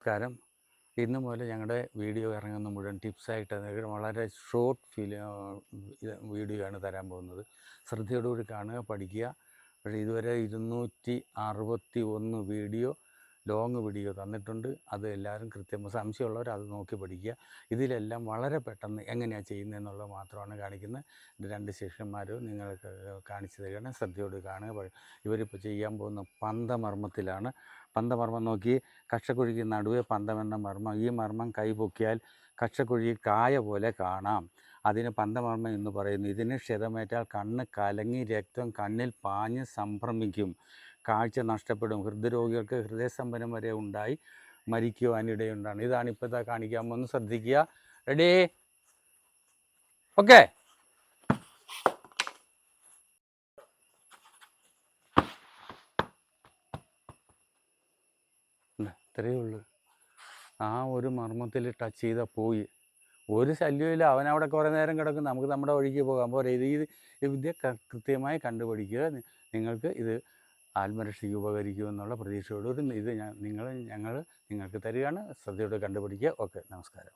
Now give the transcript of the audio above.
നമസ്കാരം. ഇന്ന് മുതൽ ഞങ്ങളുടെ വീഡിയോ ഇറങ്ങുന്ന മുഴുവൻ ടിപ്സായിട്ട് വളരെ ഷോർട്ട് ഫീൽ വീഡിയോ ആണ് തരാൻ പോകുന്നത്. ശ്രദ്ധയോടുകൂടി കാണുക പഠിക്കുക. പക്ഷേ ഇതുവരെ ഇരുന്നൂറ്റി അറുപത്തി ഒന്ന് വീഡിയോ ലോങ് വീഡിയോ തന്നിട്ടുണ്ട്. അത് എല്ലാവരും കൃത്യം സംശയമുള്ളവർ അത് നോക്കി പഠിക്കുക. ഇതിലെല്ലാം വളരെ പെട്ടെന്ന് എങ്ങനെയാണ് ചെയ്യുന്നതെന്നുള്ളത് മാത്രമാണ് കാണിക്കുന്നത്. രണ്ട് ശിഷ്യന്മാരും നിങ്ങൾക്ക് കാണിച്ചു തരികയാണ്. ശ്രദ്ധയോട് കാണുക ഇവരിപ്പോൾ ചെയ്യാൻ പോകുന്ന പന്തമർമ്മത്തിലാണ് പന്തമർമ്മം നോക്കി കക്ഷക്കുഴിക്ക് നടുവേ പന്തമെന്ന മർമ്മം. ഈ മർമ്മം കൈ പൊക്കിയാൽ കക്ഷക്കുഴി കായ പോലെ കാണാം. അതിന് പന്തമർമ്മം എന്ന് പറയുന്നു. ഇതിന് ക്ഷതമേറ്റാൽ കണ്ണ് കലങ്ങി രക്തം കണ്ണിൽ പാഞ്ഞ് സംഭ്രമിക്കും. കാഴ്ച നഷ്ടപ്പെടും. ഹൃദ്രോഗികൾക്ക് ഹൃദയസ്തംഭനം വരെ ഉണ്ടായി മരിക്കുവാനിടയുണ്ടാണ് ഇതാണ് ഇപ്പോഴത്തെ കാണിക്കാൻ ഒന്ന് ശ്രദ്ധിക്കുക. റെഡി ഓക്കെ ഇത്രയേ ഉള്ളൂ. ആ ഒരു മർമ്മത്തിൽ ടച്ച് ചെയ്താൽ പോയി. ഒരു ശല്യമില്ല അവൻ അവിടെ കുറേ നേരം കിടക്കും നമുക്ക് നമ്മുടെ വഴിക്ക് പോകാം. പോരെ ഇത് ഈ വിദ്യ കൃത്യമായി കണ്ടുപിടിക്കുക. നിങ്ങൾക്ക് ഇത് ആത്മരക്ഷയ്ക്ക് ഉപകരിക്കുമെന്നുള്ള പ്രതീക്ഷയോടുകൂടി ഇത് ഞാൻ നിങ്ങൾ ഞങ്ങൾ നിങ്ങൾക്ക് തരികയാണ്. ശ്രദ്ധയോടെ കണ്ടുപിടിക്കുക. ഓക്കെ. നമസ്കാരം.